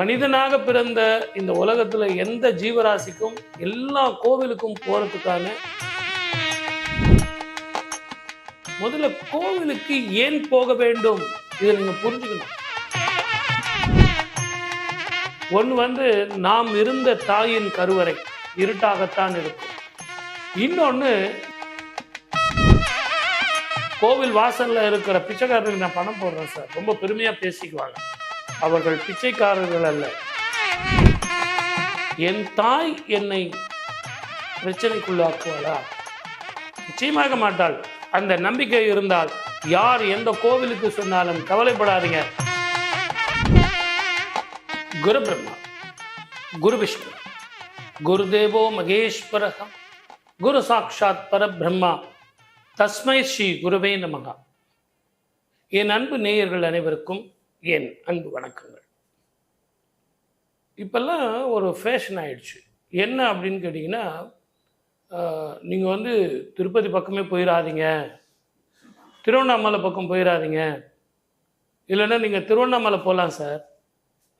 மனிதனாக பிறந்த இந்த உலகத்துல எந்த ஜீவராசிக்கும் எல்லா கோவிலுக்கும் போறதுக்கான முதல்ல கோவிலுக்கு ஏன் போக வேண்டும்? இதை நீங்க புரிஞ்சுக்கணும். ஒன்று வந்து நாம் இருந்த தாயின் கருவறை இருட்டாகத்தான் இருக்கும். இன்னொன்று கோவில் வாசலில் இருக்கிற பிச்சைக்காரர்களுக்கு நான் பணம் போடுறேன் சார். ரொம்ப பெருமையா பேசிக்குவாங்க. அவர்கள் பிச்சைக்காரர்கள் அல்ல. என் தாய் என்னை பிரச்சனைக்குள்ளாக்குவாளா? நிச்சயமாக மாட்டாள். அந்த நம்பிக்கை இருந்தால் யார் எந்த கோவிலுக்கு சொன்னாலும் கவலைப்படாதீங்க. குரு பிரம்மா குரு விஷ்ணு குருதேவோ மகேஸ்வரகம் குரு சாட்சாத் பரபிரம்மா தஸ்மை ஸ்ரீ குருவே நமகா. என் அன்பு நேயர்கள் அனைவருக்கும் என் அன்பு வணக்கங்கள். இப்போல்லாம் ஒரு ஃபேஷன் ஆயிடுச்சு. என்ன அப்படின்னு கேட்டிங்கன்னா நீங்கள் வந்து திருப்பதி பக்கமே போயிடாதீங்க திருவண்ணாமலை பக்கம் போயிடாதீங்க இல்லைன்னா நீங்கள் திருவண்ணாமலை போகலாம் சார்.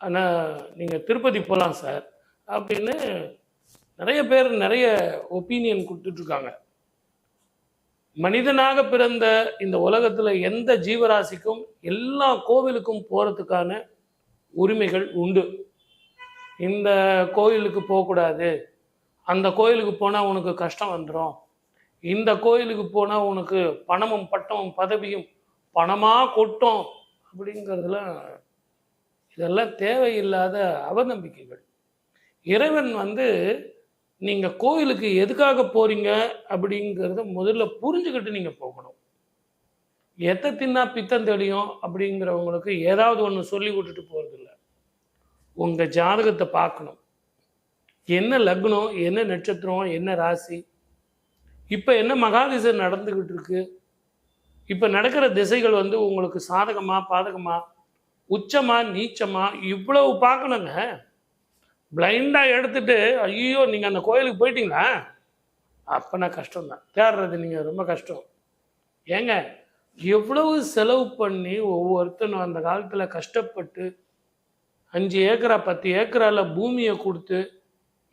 ஆனால் நீங்கள் திருப்பதி போகலாம் சார் அப்படின்னு நிறைய பேர் நிறைய ஒப்பீனியன் கொடுத்துட்ருக்காங்க மனிதனாக பிறந்த இந்த உலகத்தில் எந்த ஜீவராசிக்கும் எல்லா கோவிலுக்கும் போகிறதுக்கான உரிமைகள் உண்டு. இந்த கோயிலுக்கு போகக்கூடாது. அந்த கோயிலுக்கு போனால் உனக்கு கஷ்டம் வந்துடும் இந்த கோயிலுக்கு போனால் உனக்கு பணமும் பட்டமும் பதவியும் பணமாக கொட்டும் அப்படிங்கிறதுலாம் இதெல்லாம் தேவையில்லாத அவநம்பிக்கைகள். இறைவன் வந்து நீங்கள் கோயிலுக்கு எதுக்காக போகிறீங்க அப்படிங்கிறத முதல்ல புரிஞ்சுக்கிட்டு நீங்கள் போகணும். எத்தை தின்னா பித்தம் தெளியும் அப்படிங்கிறவங்களுக்கு ஏதாவது ஒன்று சொல்லி விட்டுட்டு போகிறதில்ல உங்கள் ஜாதகத்தை பார்க்கணும். என்ன லக்னம் என்ன நட்சத்திரம் என்ன ராசி? இப்போ என்ன மகாதிசை நடந்துக்கிட்டு இருக்கு? இப்போ நடக்கிற திசைகள் வந்து உங்களுக்கு சாதகமாக பாதகமாக உச்சமாக நீச்சமாக இவ்வளவு பார்க்கணுங்க. பிளைண்டாக எடுத்துட்டு ஐயோ நீங்கள் அந்த கோயிலுக்கு போயிட்டீங்களா? அப்போனா கஷ்டம்தான். தேடுறது நீங்கள் ரொம்ப கஷ்டம். ஏங்க எவ்வளவு செலவு பண்ணி ஒவ்வொருத்தனும் அந்த காலத்தில் கஷ்டப்பட்டு அஞ்சு ஏக்கரா பத்து ஏக்கரால் பூமியை கொடுத்து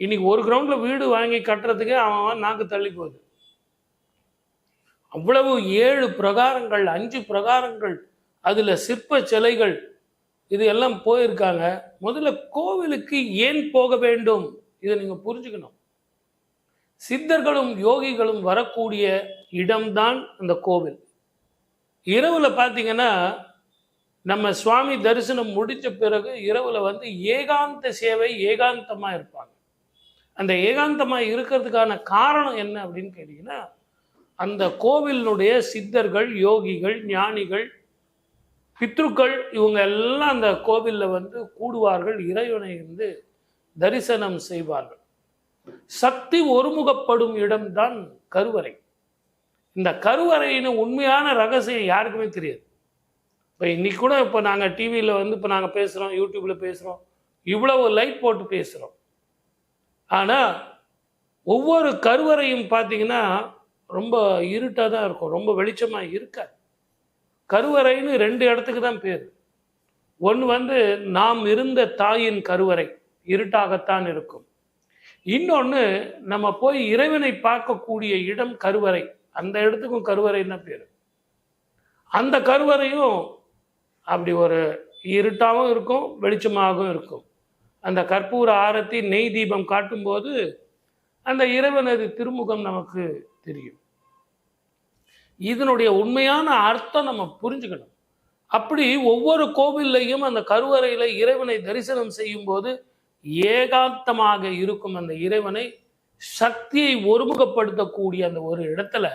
இன்னைக்கு ஒரு கிரவுண்டில் வீடு வாங்கி கட்டுறதுக்கே அவன் அவன் நாக்கு தள்ளி போகுது. அவ்வளவு ஏழு பிரகாரங்கள் அஞ்சு பிரகாரங்கள் அதில் சிற்ப சிலைகள் இது எல்லாம் போயிருக்காங்க. முதல்ல கோவிலுக்கு ஏன் போக வேண்டும்? இதை நீங்கள் புரிஞ்சுக்கணும். சித்தர்களும் யோகிகளும் வரக்கூடிய இடம்தான் அந்த கோவில். இரவுல பார்த்தீங்கன்னா நம்ம சுவாமி தரிசனம் முடிச்ச பிறகு இரவுல வந்து ஏகாந்த சேவை ஏகாந்தமா இருப்பாங்க. அந்த ஏகாந்தமா இருக்கிறதுக்கான காரணம் என்ன அப்படின்னு கேட்டீங்கன்னா அந்த கோவிலினுடைய சித்தர்கள் யோகிகள் ஞானிகள் பித்ருக்கள் இவங்க எல்லாம் அந்த கோவிலில் வந்து கூடுவார்கள் இறைவனை வந்து தரிசனம் செய்வார்கள். சக்தி ஒருமுகப்படும் இடம்தான் கருவறை. இந்த கருவறையின் உண்மையான ரகசியம் யாருக்குமே தெரியாது. இப்போ இன்றைக்கி கூட இப்போ நாங்கள் டிவியில் வந்து இப்போ நாங்கள் பேசுகிறோம் யூடியூப்பில் பேசுகிறோம் இவ்வளவு லைட் போட்டு பேசுகிறோம் ஆனால் ஒவ்வொரு கருவறையும் பார்த்தீங்கன்னா ரொம்ப இருட்டாக தான் இருக்கும் ரொம்ப வெளிச்சமாக இருக்காது. கருவறைன்னு ரெண்டு இடத்துக்கு தான் பேர். ஒன்று வந்து நாம் இருந்த தாயின் கருவறை இருட்டாகத்தான் இருக்கும். இன்னொன்று நம்ம போய் இறைவனை பார்க்கக்கூடிய இடம் கருவறை. அந்த இடத்துக்கும் கருவறைன்னு தான் பேர். அந்த கருவறையும் அப்படி ஒரு இருட்டாகவும் இருக்கும் வெளிச்சமாகவும் இருக்கும். அந்த கற்பூர ஆரத்தி நெய் தீபம் காட்டும்போது அந்த இறைவனது திருமுகம் நமக்கு தெரியும். இதனுடைய உண்மையான அர்த்தம் நம்ம புரிஞ்சுக்கணும். அப்படி ஒவ்வொரு கோவில்லையும் அந்த கருவறையில இறைவனை தரிசனம் செய்யும் போது ஏகாந்தமாக இருக்கும் அந்த இறைவனை சக்தியை ஒருமுகப்படுத்தக்கூடிய அந்த ஒரு இடத்துல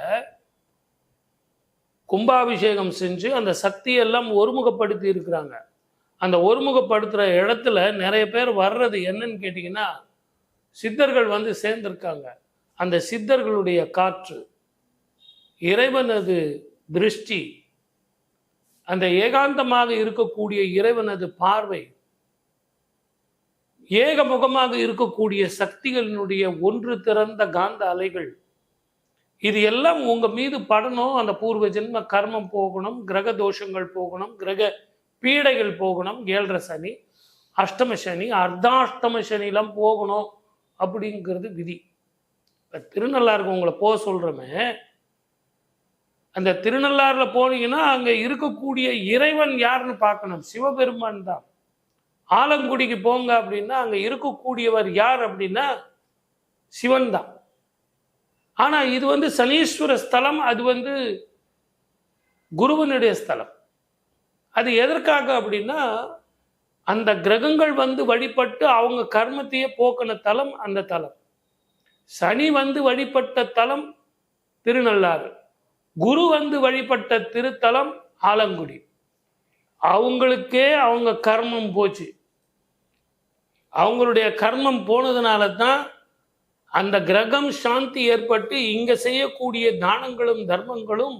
கும்பாபிஷேகம் செஞ்சு அந்த சக்தியெல்லாம் ஒருமுகப்படுத்தி இருக்கிறாங்க. அந்த ஒருமுகப்படுத்துகிற இடத்துல நிறைய பேர் வர்றது என்னன்னு கேட்டிங்கன்னா சித்தர்கள் வந்து சேர்ந்திருக்காங்க. அந்த சித்தர்களுடைய காற்று. இறைவனது திருஷ்டி அந்த ஏகாந்தமாக இருக்கக்கூடிய இறைவனது பார்வை ஏகமுகமாக இருக்கக்கூடிய சக்திகளினுடைய ஒன்று திறந்த காந்த அலைகள் இது எல்லாம் உங்க மீது படணும். அந்த பூர்வ ஜென்ம கர்மம் போகணும் கிரக தோஷங்கள் போகணும் கிரக பீடைகள் போகணும். ஏழரை சனி அஷ்டம சனி அர்த்தாஷ்டம சனிலாம் போகணும் அப்படிங்கிறது விதி. இப்போ திருநள்ளாருக்கு உங்களை போக சொல்கிறோமே அந்த திருநள்ளாறில் போனீங்கன்னா அங்கே இருக்கக்கூடிய இறைவன் யாருன்னு பார்க்கணும். சிவபெருமான் தான். ஆலங்குடிக்கு போங்க அப்படின்னா அங்கே இருக்கக்கூடியவர் யார் அப்படின்னா சிவன் தான். ஆனால் இது வந்து சனீஸ்வர ஸ்தலம் அது வந்து குருவனுடைய ஸ்தலம். அது எதற்காக அப்படின்னா அந்த கிரகங்கள் வந்து வழிபட்டு அவங்க கர்மத்தையே போக்கின தலம் அந்த தலம். சனி வந்து வழிபட்ட தலம் திருநள்ளாறு. குரு வந்து வழிபட்ட திருத்தலம் ஆலங்குடி. அவங்களுக்கே அவங்க கர்மம் போச்சு. அவங்களுடைய கர்மம் போனதுனால தான் அந்த கிரகம் சாந்தி ஏற்பட்டு இங்கே செய்யக்கூடிய தானங்களும் தர்மங்களும்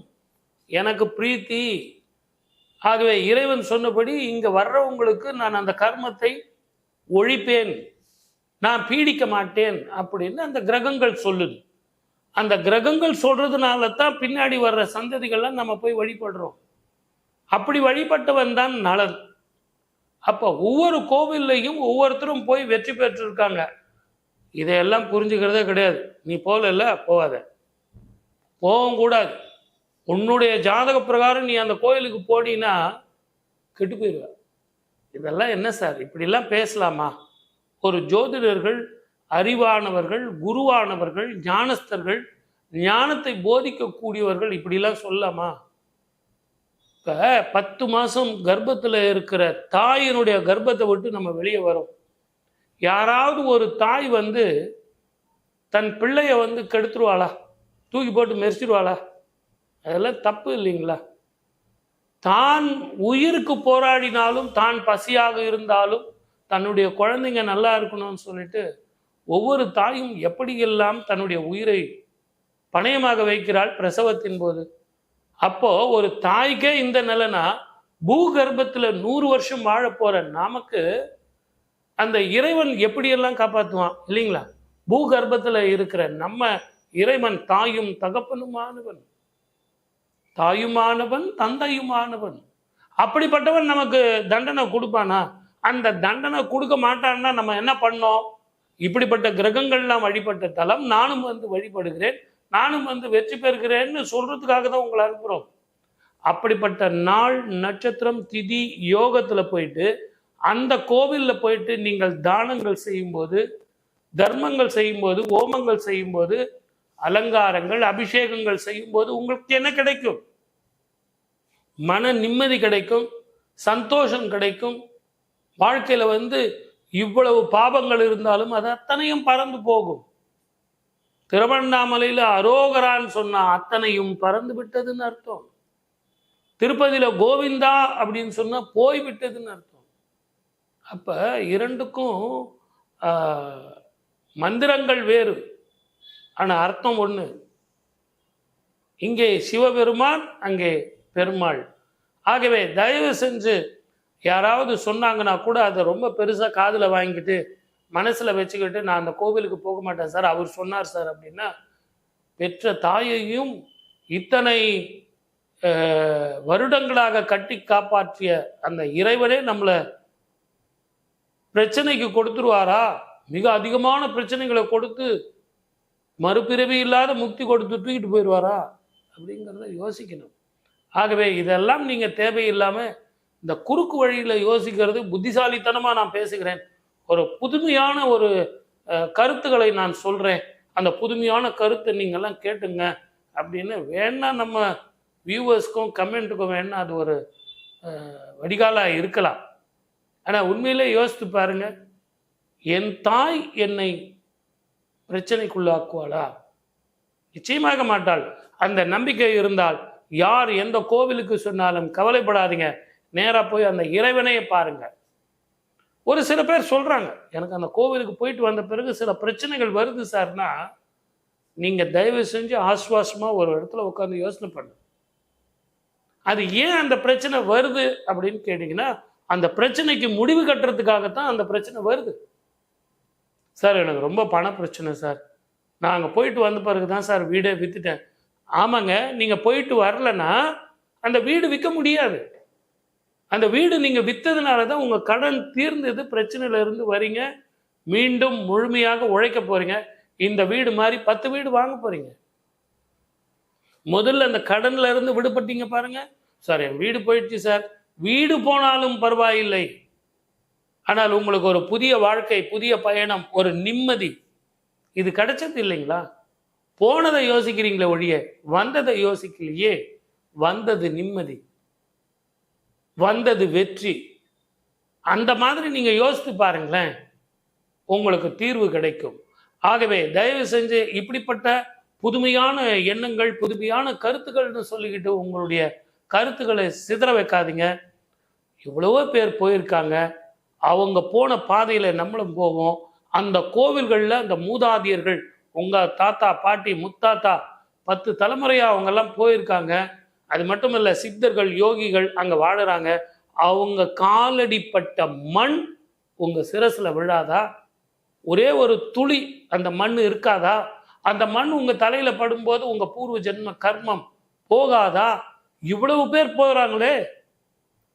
எனக்கு பிரீத்தி. ஆகவே இறைவன் சொன்னபடி இங்கே வர்றவங்களுக்கு நான் அந்த கர்மத்தை ஒழிப்பேன். நான் பீடிக்க மாட்டேன் அப்படின்னு அந்த கிரகங்கள் சொல்லுது. அந்த கிரகங்கள் சொல்றதுனால தான் பின்னாடி வர்ற சந்ததிகள்லாம் நம்ம போய் வழிபடுறோம். அப்படி வழிபட்டவன் தான் நலன். அப்போ ஒவ்வொரு கோவில்லையும் ஒவ்வொருத்தரும் போய் வெற்றி பெற்றிருக்காங்க. இதையெல்லாம் புரிஞ்சுக்கிறதே கிடையாது. நீ போகல போகாத. போகவும் கூடாது. உன்னுடைய ஜாதக பிரகாரம் நீ அந்த கோயிலுக்கு போனீன்னா கெட்டு போயிடுவ இதெல்லாம் என்ன சார்? இப்படிலாம் பேசலாமா? ஒரு ஜோதிடர்கள் அறிவானவர்கள் குருவானவர்கள் ஞானஸ்தர்கள் ஞானத்தை போதிக்கக்கூடியவர்கள் இப்படிலாம் சொல்லலாமா? இப்போ பத்து மாதம் கர்ப்பத்தில் இருக்கிற தாயினுடைய கர்ப்பத்தை விட்டு நம்ம வெளியே வரோம். யாராவது ஒரு தாய் வந்து தன் பிள்ளைய வந்து கெடுத்துருவாளா? தூக்கி போட்டு மெரிச்சிருவாளா? அதெல்லாம் தப்பு இல்லைங்களா? தான் உயிருக்கு போராடினாலும் தான் பசியாக இருந்தாலும் தன்னுடைய குழந்தைங்க நல்லா இருக்கணும்னு சொல்லிட்டு ஒவ்வொரு தாயும் எப்படியெல்லாம் தன்னுடைய உயிரை பணயமாக வைக்கிறாள் பிரசவத்தின் போது? அப்போ ஒரு தாய்க்கே இந்த நிலைனா பூகர்ப்பத்தில் நூறு வருஷம் வாழ போற நமக்கு அந்த இறைவன் எப்படியெல்லாம் காப்பாற்றுவான் இல்லைங்களா? பூகர்ப்பத்தில் இருக்கிற நம்ம இறைவன் தாயும் தகப்பனுமானவன். தாயுமானவன் தந்தையுமானவன். அப்படிப்பட்டவன் நமக்கு தண்டனை கொடுப்பானா? அந்த தண்டனை கொடுக்க மாட்டான்னா நம்ம என்ன பண்ணோம்? இப்படிப்பட்ட கிரகங்கள்லாம் வழிபட்ட தலம் நானும் வந்து வழிபடுகிறேன் நானும் வந்து வெற்றி பெறுகிறேன்னு சொல்றதுக்காக தான் உங்களை அனுப்புகிறோம் அப்படிப்பட்ட நாள் நட்சத்திரம் திதி யோகத்தில் போயிட்டு அந்த கோவிலில் போயிட்டு நீங்கள் தானங்கள் செய்யும்போது தர்மங்கள் செய்யும்போது ஓமங்கள் செய்யும்போது அலங்காரங்கள் அபிஷேகங்கள் செய்யும்போது உங்களுக்கு என்ன கிடைக்கும்? மன நிம்மதி கிடைக்கும் சந்தோஷம் கிடைக்கும். வாழ்க்கையில் வந்து இவ்வளவு பாபங்கள் இருந்தாலும் அது அத்தனையும் பறந்து போகும். திருவண்ணாமலையில் அரோகரான்னு சொன்னா அத்தனையும் பறந்து விட்டதுன்னு அர்த்தம். திருப்பதியில் கோவிந்தா அப்படின்னு சொன்னால் போய் விட்டதுன்னு அர்த்தம். அப்போ இரண்டுக்கும் மந்திரங்கள் வேறு. ஆனால் அர்த்தம் ஒன்று இங்கே சிவபெருமான் அங்கே பெருமாள். ஆகவே தயவு செஞ்சு யாராவது சொன்னாங்கன்னா கூட அதை ரொம்ப பெருசாக காதில் வாங்கிக்கிட்டு மனசில் வச்சுக்கிட்டு நான் அந்த கோவிலுக்கு போக மாட்டேன் சார் அவர் சொன்னார் சார் அப்படின்னா பெற்ற தாயையும் இத்தனை வருடங்களாக கட்டி காப்பாற்றிய அந்த இறைவனே நம்மளை பிரச்சனைக்கு கொடுத்துருவாரா? மிக அதிகமான பிரச்சனைகளை கொடுத்து மறுபிறவி இல்லாத முக்தி கொடுத்து தூக்கிட்டு போயிடுவாரா? அப்படிங்கிறத யோசிக்கணும். ஆகவே இதெல்லாம் நீங்கள் தேவையில்லாமல் இந்த குறுக்கு வழியில் யோசிக்கிறது புத்திசாலித்தனமாக நான் பேசுகிறேன். ஒரு புதுமையான ஒரு கருத்துக்களை நான் சொல்கிறேன் அந்த புதுமையான கருத்தை நீங்கள்லாம் கேட்டுங்க அப்படின்னு வேணா நம்ம வியூவர்ஸ்க்கும் கமெண்ட்டுக்கும் வேணா அது ஒரு வடிகாலாக இருக்கலாம். ஆனால் உண்மையிலே யோசித்து பாருங்க. என் தாய் என்னை பிரச்சனைக்குள்ளாக்குவாளா? நிச்சயமாக மாட்டாள். அந்த நம்பிக்கை இருந்தால் யார் எந்த கோவிலுக்கு சொன்னாலும் கவலைப்படாதீங்க. நேராக போய் அந்த இறைவனையே பாருங்கள் ஒரு சில பேர் சொல்கிறாங்க எனக்கு அந்த கோவிலுக்கு போயிட்டு வந்த பிறகு சில பிரச்சனைகள் வருது சார்னா நீங்கள் தயவு செஞ்சு ஆஸ்வாசமாக ஒரு இடத்துல உட்காந்து யோசனை பண்ணு அது ஏன் அந்த பிரச்சனை வருது அப்படின்னு கேட்டிங்கன்னா அந்த பிரச்சனைக்கு முடிவு கட்டுறதுக்காகத்தான் அந்த பிரச்சனை வருது. சார் எனக்கு ரொம்ப பண பிரச்சனை சார். நான் அங்கே போயிட்டு வந்த பிறகு தான் சார் வீடே விற்றுட்டேன் ஆமாங்க நீங்கள் போயிட்டு வரலன்னா அந்த வீடு விற்க முடியாது. அந்த வீடு நீங்கள் விற்றதுனால தான் உங்கள் கடன் தீர்ந்தது பிரச்சனையில இருந்து வரீங்க. மீண்டும் முழுமையாக உழைக்க போகிறீங்க இந்த வீடு மாதிரி பத்து வீடு வாங்க போகிறீங்க முதல்ல அந்த கடன்ல இருந்து விடுபட்டீங்க பாருங்க. சார் என் வீடு போயிடுச்சு சார். வீடு போனாலும் பரவாயில்லை. ஆனால் உங்களுக்கு ஒரு புதிய வாழ்க்கை புதிய பயணம் ஒரு நிம்மதி. இது கிடைச்சது இல்லைங்களா? போனதை யோசிக்கிறீங்களே ஒழிய வந்ததை யோசிக்கலையே. வந்தது நிம்மதி. வந்தது வெற்றி. அந்த மாதிரி நீங்கள் யோசித்து பாருங்களேன். உங்களுக்கு தீர்வு கிடைக்கும். ஆகவே தயவு செஞ்சு இப்படிப்பட்ட புதுமையான எண்ணங்கள் புதுமையான கருத்துக்கள்னு சொல்லிக்கிட்டு உங்களுடைய கருத்துக்களை சிதற வைக்காதீங்க. இவ்வளவோ பேர் போயிருக்காங்க. அவங்க போன பாதையில் நம்மளும் போவோம். அந்த கோவில்களில் அந்த மூதாதியர்கள் உங்கள் தாத்தா பாட்டி முத்தாத்தா பத்து தலைமுறையாக அவங்கெல்லாம் போயிருக்காங்க. அது மட்டும் இல்லை சித்தர்கள் யோகிகள் அங்கே வாழறாங்க. அவங்க காலடிப்பட்ட மண் உங்கள் சிரசில் விழாதா? ஒரே ஒரு துளி அந்த மண் இருக்காதா? அந்த மண் உங்கள் தலையில் படும்போது உங்கள் பூர்வ ஜென்ம கர்மம் போகாதா? இவ்வளவு பேர் போகிறாங்களே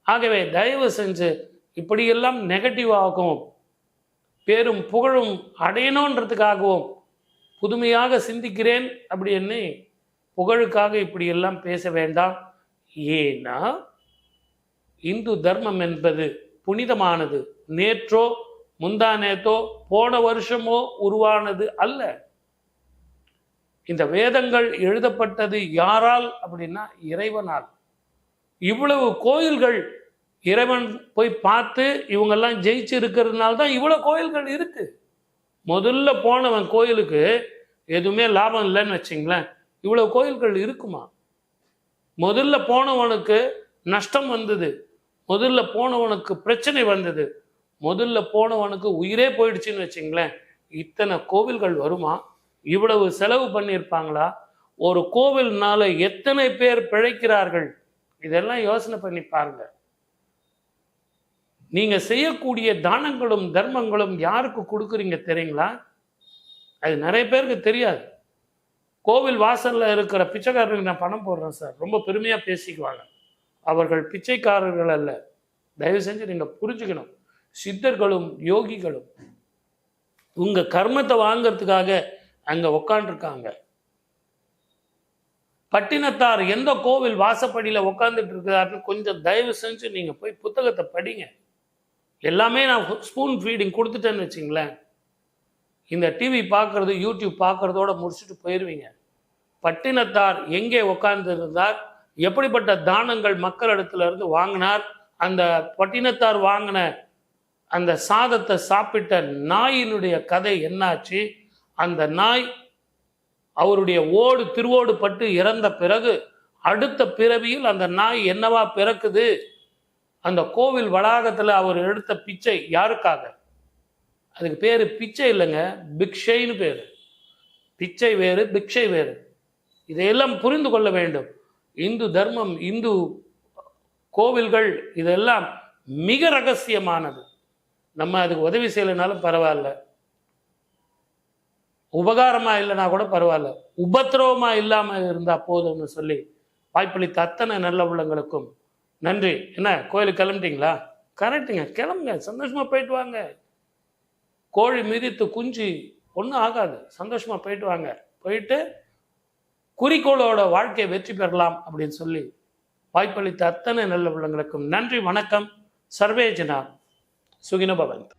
ஆகவே தயவு செஞ்சு இப்படியெல்லாம் நெகட்டிவ் ஆகும் பேரும் புகழும் அடையணுன்றதுக்காகவும் புதுமையாக சிந்திக்கிறேன் அப்படின்னு புகழுக்காக இப்படியெல்லாம் பேச வேண்டாம். ஏன்னா இந்து தர்மம் என்பது புனிதமானது. நேற்றோ முந்தா நேத்தோ போன வருஷமோ உருவானது அல்ல. இந்த வேதங்கள் எழுதப்பட்டது யாரால் அப்படின்னா இறைவனால். இவ்வளவு கோயில்கள் இறைவன் போய் பார்த்து இவங்கெல்லாம் ஜெயிச்சு இருக்கிறதுனால தான் இவ்வளோ கோயில்கள் இருக்கு. முதல்ல போனவன் கோயிலுக்கு எதுவுமே லாபம் இல்லைன்னு வச்சிங்களேன். இவ்வளோ கோயில்கள் இருக்குமா? முதல்ல போனவனுக்கு நஷ்டம் வந்தது. முதல்ல போனவனுக்கு பிரச்சனை வந்தது. முதல்ல போனவனுக்கு உயிரே போயிடுச்சுன்னு வச்சிங்களேன். இத்தனை கோவில்கள் வருமா? இவ்வளவு செலவு பண்ணியிருப்பாங்களா? ஒரு கோவில்னால எத்தனை பேர் பிழைக்கிறார்கள்? இதெல்லாம் யோசனை பண்ணி பாருங்க. நீங்க செய்யக்கூடிய தானங்களும் தர்மங்களும் யாருக்கு கொடுக்குறீங்க தெரியுங்களா? அது நிறைய பேருக்கு தெரியாது. கோவில் வாசலில் இருக்கிற பிச்சைக்காரருக்கு நான் பணம் போடுறேன் சார். ரொம்ப பெருமையாக பேசிக்குவாங்க. அவர்கள் பிச்சைக்காரர்கள் அல்ல. தயவு செஞ்சு நீங்கள் புரிஞ்சுக்கணும். சித்தர்களும் யோகிகளும் உங்கள் கர்மத்தை வாங்கிறதுக்காக அங்கே உக்காண்டிருக்காங்க பட்டினத்தார் எந்த கோவில் வாசப்படியில் உட்காந்துட்டு இருக்கிறாருன்னு கொஞ்சம் தயவு செஞ்சு நீங்கள் போய் புத்தகத்தை படிங்க. எல்லாமே நான் ஸ்பூன் ஃபீடிங் கொடுத்துட்டேன்னு வச்சிங்களேன். இந்த டிவி பார்க்கறது யூடியூப் பார்க்கறதோட முடிச்சுட்டு போயிடுவீங்க பட்டினத்தார் எங்கே உட்கார்ந்து இருந்தார் எப்படிப்பட்ட தானங்கள் மக்களிடத்துல இருந்து வாங்கினார் அந்த பட்டினத்தார் வாங்கின அந்த சாதத்தை சாப்பிட்ட நாயினுடைய கதை என்னாச்சு அந்த நாய் அவருடைய ஓடு திருவோடு பட்டு இறந்த பிறகு அடுத்த பிறவியில் அந்த நாய் என்னவா பிறக்குது அந்த கோவில் வளாகத்தில் அவர் எடுத்த பிச்சை யாருக்காக? அதுக்கு பேர் பிச்சை இல்லைங்க பிக்ஷைன்னு பேர். பிச்சை வேறு பிக்ஷை வேறு. இதையெல்லாம் புரிந்து கொள்ள வேண்டும். இந்து தர்மம் இந்து கோவில்கள் இதெல்லாம் மிக ரகசியமானது. நம்ம அதுக்கு உதவி செய்யலைனாலும் பரவாயில்ல. உபகாரமா இல்லைனா கூட பரவாயில்ல. உபத்திரவமா இல்லாமல் இருந்தா போதும்னு சொல்லி வாய்ப்பளித்த அத்தனை நல்ல உள்ளங்களுக்கும் நன்றி. என்ன கோயிலுக்கு கிளம்பிட்டீங்களா? கரெக்டுங்க கிளம்புங்க. சந்தோஷமா போயிட்டு வாங்க. கோழி மிதித்து குஞ்சு ஒன்றும் ஆகாது. சந்தோஷமாக போயிட்டு வாங்க. போயிட்டு குறிக்கோளோட வாழ்க்கையை வெற்றி பெறலாம் அப்படின்னு சொல்லி வாய்ப்பளித்த அத்தனை நல்ல உள்ளங்களுக்கும் நன்றி வணக்கம். சர்வேஜனா சுகினபவந்த்